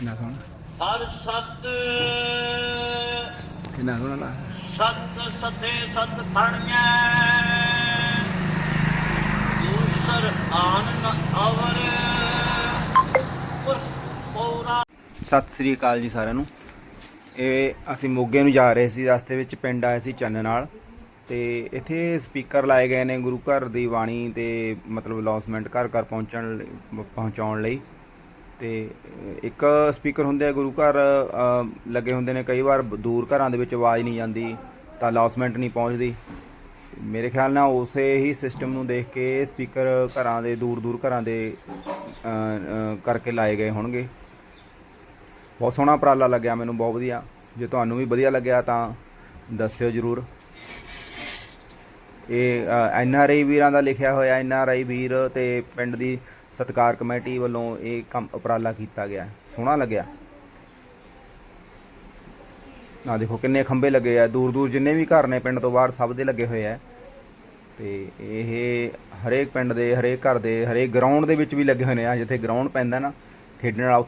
ਕਿੰਨਾ ਸੋਹਣਾ? ਹਰ ਸਤ ਕਿੰਨਾ ਸੋਹਣਾ ਲਾ। ਸਤ ਸਤੇ ਸਤ ਫਣੀਐ ਦੂਸਰ ਆਨੰਦ ਅਵਰ। ਪੁਰ ਪੌਰਾ। ਸਤਿ ਸ੍ਰੀ ਅਕਾਲ ਜੀ ਸਾਰਿਆਂ ਨੂੰ। ਇਹ ਅਸੀਂ ਮੋਗੇ ਨੂੰ ਜਾ ਰਹੇ ਸੀ ਰਸਤੇ ਵਿੱਚ ਪਿੰਡ ਆਏ ਸੀ ਚੰਨ ਨਾਲ। ਤੇ ਇੱਥੇ ਸਪੀਕਰ ਲਾਏ ਗਏ ਨੇ ਗੁਰੂ ਘਰ ਦੀ ਬਾਣੀ ਤੇ ਮਤਲਬ ਅਨਾਉਂਸਮੈਂਟ ਘਰ ਘਰ ਪਹੁੰਚਣ ਲਈ- ਪਹੁੰਚਾਉਣ ਲਈ। ਤੇ ਇੱਕ ਸਪੀਕਰ ਹੁੰਦੇ ਆ ਗੁਰੂ ਘਰ ਲੱਗੇ ਹੁੰਦੇ ਨੇ ਕਈ ਵਾਰ ਦੂਰ ਘਰਾਂ ਦੇ ਵਿੱਚ ਆਵਾਜ਼ ਨਹੀਂ ਜਾਂਦੀ, ਤਾਂ ਅਨਾਉਂਸਮੈਂਟ ਨਹੀਂ ਪਹੁੰਚਦੀ। ਮੇਰੇ ਖਿਆਲ ਨਾਲ ਉਸੇ ਹੀ ਸਿਸਟਮ ਨੂੰ ਦੇਖ ਕੇ ਸਪੀਕਰ ਘਰਾਂ ਦੇ ਦੂਰ ਦੂਰ ਘਰਾਂ ਦੇ ਕਰਕੇ ਲਾਏ ਗਏ ਹੋਣਗੇ। ਬਹੁਤ ਸੋਹਣਾ ਉਪਰਾਲਾ ਲੱਗਿਆ ਮੈਨੂੰ, ਬਹੁਤ ਵਧੀਆ। ਜੇ ਤੁਹਾਨੂੰ ਵੀ ਵਧੀਆ ਲੱਗਿਆ ਤਾਂ ਦੱਸਿਓ ਜਰੂਰ। ਇਹ ਐਨ ਆਰ ਆਈ ਵੀਰਾਂ ਦਾ ਲਿਖਿਆ ਹੋਇਆ, ਐਨ ਆਰ ਆਈ ਵੀਰ ਤੇ ਪਿੰਡ ਦੀ ਸਤਕਾਰ ਕਮੇਟੀ ਵੱਲੋਂ ਇਹ ਕੰਮ ਉਪਰਾਲਾ ਕੀਤਾ ਗਿਆ। ਸੋਹਣਾ ਲੱਗਿਆ। ਆ ਦੇਖੋ ਕਿੰਨੇ ਖੰਬੇ ਲੱਗੇ ਆ। ਦੂਰ ਦੂਰ ਜਿੰਨੇ ਵੀ ਘਰ ਨੇ ਪਿੰਡ ਤੋਂ ਬਾਹਰ ਸਭ ਦੇ ਲੱਗੇ ਹੋਏ ਆ। ਤੇ ਇਹ ਹਰੇਕ ਪਿੰਡ ਦੇ, ਹਰੇਕ ਘਰ ਦੇ, ਹਰੇਕ ਗਰਾਊਂਡ ਦੇ ਵਿੱਚ ਵੀ ਲੱਗੇ ਹੋਏ ਨੇ ਆ। ਜਿੱਥੇ ਗਰਾਊਂਡ ਪੈਂਦਾ ਨਾ, ਖੇਡਣ ਵਾਲਾ